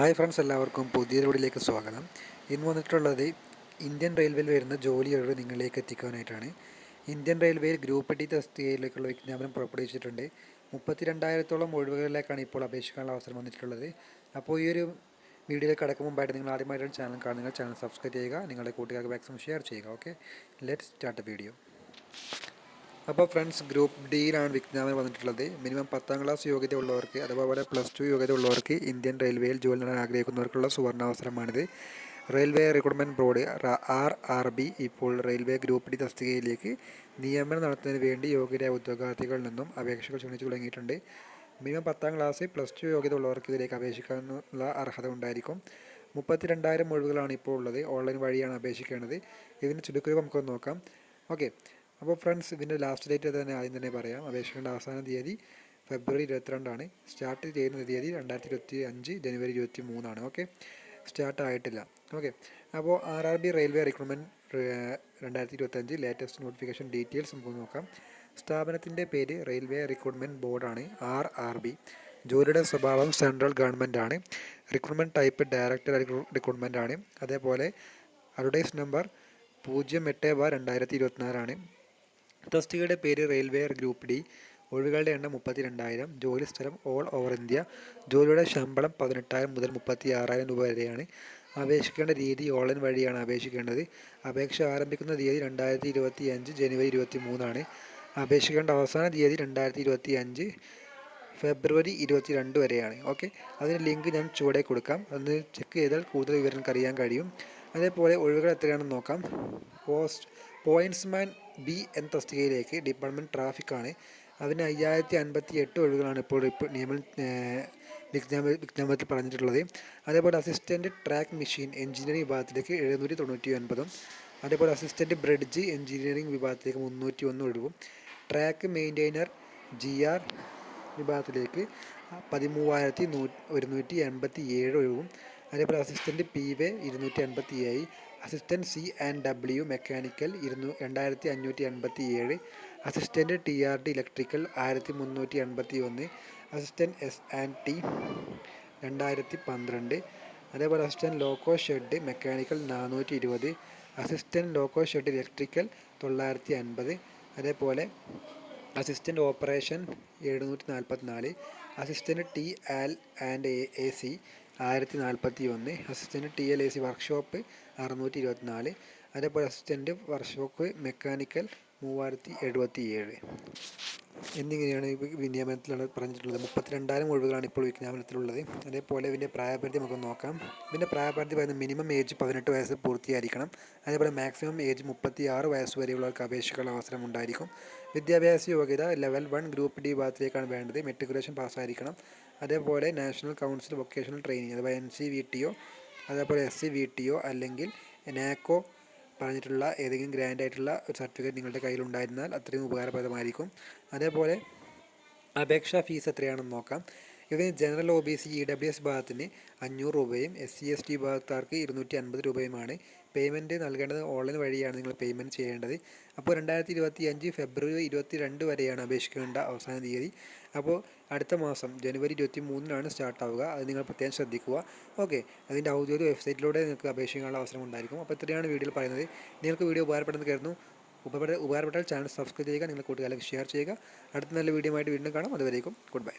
Hi friends എല്ലാവർക്കും പുതിയ വീഡിയോയിലേക്ക് സ്വാഗതം. ഇന്ന് വന്നിട്ടുള്ളത് ഇന്ത്യൻ റെയിൽവേയിൽ വരുന്ന ജോലിയോട് നിങ്ങളിലേക്ക് എത്തിക്കാനായിട്ടാണ് ഇന്ത്യൻ റെയിൽവേയിൽ ഗ്രൂപ്പ് ഡി തസ്തികയിലേക്കുള്ള വിജ്ഞാപനം പുറപ്പെടുവിച്ചിട്ടുണ്ട്. മുപ്പത്തി രണ്ടായിരത്തോളം ഒഴിവുകളിലേക്കാണ് ഇപ്പോൾ അപേക്ഷിക്കാനുള്ള അവസരം വന്നിട്ടുള്ളത്. അപ്പോൾ ഈ ഒരു വീഡിയോയിലേക്ക് കടക്കും മുമ്പായിട്ട് നിങ്ങൾ ആദ്യമായിട്ടാണ് ചാനൽ കാണുന്നത്. ചാനൽ സബ്സ്ക്രൈബ് ചെയ്യുക നിങ്ങളുടെ കൂട്ടുകാർക്ക് മാക്സിമം ഷെയർ ചെയ്യുക. ഓക്കെ ലെറ്റ് സ്റ്റാർട്ട് വീഡിയോ അപ്പോൾ ഫ്രണ്ട്സ് ഗ്രൂപ്പ് ഡിയിലാണ് വിജ്ഞാപനം വന്നിട്ടുള്ളത്. മിനിമം പത്താം ക്ലാസ് യോഗ്യത ഉള്ളവർക്ക് അഥവാ അവിടെ പ്ലസ് ടു യോഗ്യത ഉള്ളവർക്ക് ഇന്ത്യൻ റെയിൽവേയിൽ ജോലി നേടാൻ ആഗ്രഹിക്കുന്നവർക്കുള്ള സുവർണാവസരമാണിത്. Railway recruitment board R R B ഇപ്പോൾ റെയിൽവേ ഗ്രൂപ്പ് ഡി തസ്തികയിലേക്ക് നിയമനം നടത്തുന്നതിന് വേണ്ടി യോഗ്യരായ ഉദ്യോഗാർത്ഥികളിൽ നിന്നും അപേക്ഷകൾ ക്ഷണിച്ചു തുടങ്ങിയിട്ടുണ്ട്. മിനിമം പത്താം ക്ലാസ് പ്ലസ് ടു യോഗ്യത ഉള്ളവർക്ക് ഇതിലേക്ക് അപേക്ഷിക്കാനുള്ള അർഹത ഉണ്ടായിരിക്കും. മുപ്പത്തി രണ്ടായിരം ഒഴിവുകളാണ് ഇപ്പോൾ ഉള്ളത്. ഓൺലൈൻ വഴിയാണ് അപേക്ഷിക്കേണ്ടത്. ഇതിന് ചുരുക്കം നമുക്കൊന്ന് നോക്കാം. ഓക്കെ. അപ്പോൾ ഫ്രണ്ട്സ് ഇതിന്റെ ലാസ്റ്റ് ഡേറ്റ് തന്നെ ആദ്യം തന്നെ പറയാം. അപേക്ഷകളുടെ അവസാന തീയതി ഫെബ്രുവരി ഇരുപത്തിരണ്ടാണ്. സ്റ്റാർട്ട് ചെയ്യുന്ന തീയതി രണ്ടായിരത്തി ഇരുപത്തി അഞ്ച് ജനുവരി ഇരുപത്തി മൂന്നാണ് ഓക്കെ സ്റ്റാർട്ട് ആയിട്ടില്ല. ഓക്കെ അപ്പോൾ R R B railway recruitment രണ്ടായിരത്തി ഇരുപത്തഞ്ച് ലേറ്റസ്റ്റ് നോട്ടിഫിക്കേഷൻ ഡീറ്റെയിൽസ് നമുക്ക് നോക്കാം. സ്ഥാപനത്തിന്റെ പേര് റെയിൽവേ റിക്രൂട്ട്മെന്റ് ബോർഡാണ് ആർ ആർ ബി ജോലിയുടെ സ്വഭാവം സെൻട്രൽ ഗവൺമെന്റ് ആണ്. റിക്രൂട്ട്മെന്റ് ടൈപ്പ് ഡയറക്ടർ റിക്രൂട്ട്മെന്റാണ് അതേപോലെ അഡ്വർടൈസ് നമ്പർ പൂജ്യം എട്ട് ബാർ രണ്ടായിരത്തി ഇരുപത്തിനാലാണ് തസ്തികയുടെ പേര് റെയിൽവേ ഗ്രൂപ്പ് ഡി. ഒഴിവുകളുടെ എണ്ണം മുപ്പത്തി രണ്ടായിരം ജോലി സ്ഥലം ഓൾ ഓവർ ഇന്ത്യ. ജോലിയുടെ ശമ്പളം പതിനെട്ടായിരം മുതൽ മുപ്പത്തി ആറായിരം രൂപ വരെയാണ്. അപേക്ഷിക്കേണ്ട രീതി ഓൺലൈൻ വഴിയാണ് അപേക്ഷിക്കേണ്ടത്. അപേക്ഷ ആരംഭിക്കുന്ന തീയതി രണ്ടായിരത്തി ഇരുപത്തി അഞ്ച് ജനുവരി ഇരുപത്തി മൂന്നാണ് അപേക്ഷിക്കേണ്ട അവസാന തീയതി രണ്ടായിരത്തി ഇരുപത്തി അഞ്ച് ഫെബ്രുവരി ഇരുപത്തി രണ്ട് വരെയാണ്. ഓക്കെ? അതിന് ലിങ്ക് ഞാൻ ചുവടെ കൊടുക്കാം. അത് ചെക്ക് ചെയ്താൽ കൂടുതൽ വിവരങ്ങൾക്ക് അറിയാൻ കഴിയും. അതേപോലെ ഒഴിവുകൾ എത്രയാണെന്ന് നോക്കാം. പോസ്റ്റ് പോയിന്റ്സ്മാൻ ബി എന്ന തസ്തികയിലേക്ക് ഡിപ്പാർട്ട്മെന്റ് ട്രാഫിക്കാണ്. അതിന് അയ്യായിരത്തി അൻപത്തി എട്ട് ഒഴിവുകളാണ് ഇപ്പോൾ ഇപ്പോൾ നിയമ വിജ്ഞാപ വിജ്ഞാപനത്തിൽ പറഞ്ഞിട്ടുള്ളത്. അതേപോലെ അസിസ്റ്റന്റ് ട്രാക്ക് മെഷീൻ എഞ്ചിനീയറിംഗ് വിഭാഗത്തിലേക്ക് എഴുന്നൂറ്റി തൊണ്ണൂറ്റി ഒൻപതും അതേപോലെ അസിസ്റ്റന്റ് ബ്രിഡ്ജ് എഞ്ചിനീയറിംഗ് വിഭാഗത്തിലേക്ക് മുന്നൂറ്റി ഒന്ന് ഒഴിവും. ട്രാക്ക് മെയിന്റെയിനർ ജി ആർ വിഭാഗത്തിലേക്ക് പതിമൂവായിരത്തി നൂ ഒരുന്നൂറ്റി എൺപത്തി ഏഴ് ഒഴിവും. അതേപോലെ അസിസ്റ്റന്റ് പി വെ ഇരുന്നൂറ്റി എൺപത്തി ഏഴ് assistant C and W mechanical ഇരുന്നൂ രണ്ടായിരത്തി അഞ്ഞൂറ്റി എൺപത്തി ഏഴ് assistant T R D electrical ആയിരത്തി മുന്നൂറ്റി എൺപത്തി ഒന്ന് അസിസ്റ്റന്റ് എസ് ആൻഡ് ടി രണ്ടായിരത്തി പന്ത്രണ്ട് അതേപോലെ അസിസ്റ്റന്റ് ലോക്കോ ഷെഡ് മെക്കാനിക്കൽ നാനൂറ്റി ഇരുപത് അസിസ്റ്റന്റ് ലോക്കോ ഷെഡ് ഇലക്ട്രിക്കൽ തൊള്ളായിരത്തി അൻപത് അതേപോലെ അസിസ്റ്റന്റ് ഓപ്പറേഷൻ എഴുന്നൂറ്റി നാൽപ്പത്തി നാല് assistant T L and A A C ആയിരത്തി നാൽപ്പത്തി ഒന്ന് assistant T L A C workshop അറുന്നൂറ്റി ഇരുപത്തിനാല് അതേപോലെ അസിസ്റ്റന്റ് വർക്ക്ഷോപ്പ് മെക്കാനിക്കൽ മൂവായിരത്തി എഴുപത്തി ഏഴ് എന്നിങ്ങനെയാണ് വിനിയമനത്തിലാണ് പറഞ്ഞിട്ടുള്ളത്. മുപ്പത്തിരണ്ടായിരം ഒഴിവുകളാണ് ഇപ്പോൾ വിജ്ഞാപനത്തിലുള്ളത്. അതേപോലെ ഇതിന്റെ പ്രായപരിധി നമുക്ക് നോക്കാം. ഇതിന്റെ പ്രായപരിധി പറയുന്നത് മിനിമം ഏജ് പതിനെട്ട് വയസ്സ് പൂർത്തിയായിരിക്കണം. അതേപോലെ മാക്സിമം ഏജ് മുപ്പത്തി ആറ് വയസ്സ് വരെയുള്ളവർക്ക് അപേക്ഷിക്കാനുള്ള അവസരം ഉണ്ടായിരിക്കും. വിദ്യാഭ്യാസ യോഗ്യത ലെവൽ വൺ ഗ്രൂപ്പ് ഡി ഭാഗത്തിലേക്കാണ് വേണ്ടത്. മെട്രിക്കുലേഷൻ പാസ്സായിരിക്കണം. അതേപോലെ നാഷണൽ കൗൺസിൽ വൊക്കേഷണൽ ട്രെയിനിങ് അഥവാ N C V T O അതേപോലെ S C V T O അല്ലെങ്കിൽ നാക്കോ പറഞ്ഞിട്ടുള്ള ഏതെങ്കിലും ഗ്രാൻഡ് ആയിട്ടുള്ള ഒരു സർട്ടിഫിക്കറ്റ് നിങ്ങളുടെ കയ്യിലുണ്ടായിരുന്നാൽ അത്രയും ഉപകാരപ്രദമായിരിക്കും. അതേപോലെ അപേക്ഷാ ഫീസ് എത്രയാണെന്ന് നോക്കാം. ഇതിന് general O B C E W S ഭാഗത്തിന് അഞ്ഞൂറ് രൂപയും എസ് സി എസ് ടി ഭാഗക്കാർക്ക് ഇരുന്നൂറ്റി അൻപത് രൂപയുമാണ്. പേയ്മെന്റ് നൽകേണ്ടത് ഓൺലൈൻ വഴിയാണ് നിങ്ങൾ പേയ്മെന്റ് ചെയ്യേണ്ടത്. അപ്പോൾ രണ്ടായിരത്തി ഇരുപത്തി അഞ്ച് ഫെബ്രുവരി ഇരുപത്തി രണ്ട് വരെയാണ് അപേക്ഷിക്കേണ്ട അവസാന തീയതി. അപ്പോൾ അടുത്ത മാസം ജനുവരി ഇരുപത്തി മൂന്നിനാണ് സ്റ്റാർട്ട് ആവുക. അത് നിങ്ങൾ പ്രത്യേകം ശ്രദ്ധിക്കുക. ഓക്കെ അതിന്റെ ഔദ്യോഗിക വെബ്സൈറ്റിലൂടെ നിങ്ങൾക്ക് അപേക്ഷിക്കാനുള്ള അവസരം ഉണ്ടായിരിക്കും. അപ്പോൾ ഇത്രയാണ് വീഡിയോയിൽ പറയുന്നത്. നിങ്ങൾക്ക് വീഡിയോ ഉപകാരപ്പെടുന്നത് കരുതുന്നു. ഉപകാര ഉപകാരപ്പെട്ടാൽ ചാനൽ സബ്സ്ക്രൈബ് ചെയ്യുക. നിങ്ങൾ കൂട്ടുകാരിലേക്ക് ഷെയർ ചെയ്യുക. അടുത്ത നല്ല വീഡിയോ ആയിട്ട് വീണ്ടും കാണാം. അതുവരേക്കും ഗുഡ് ബൈ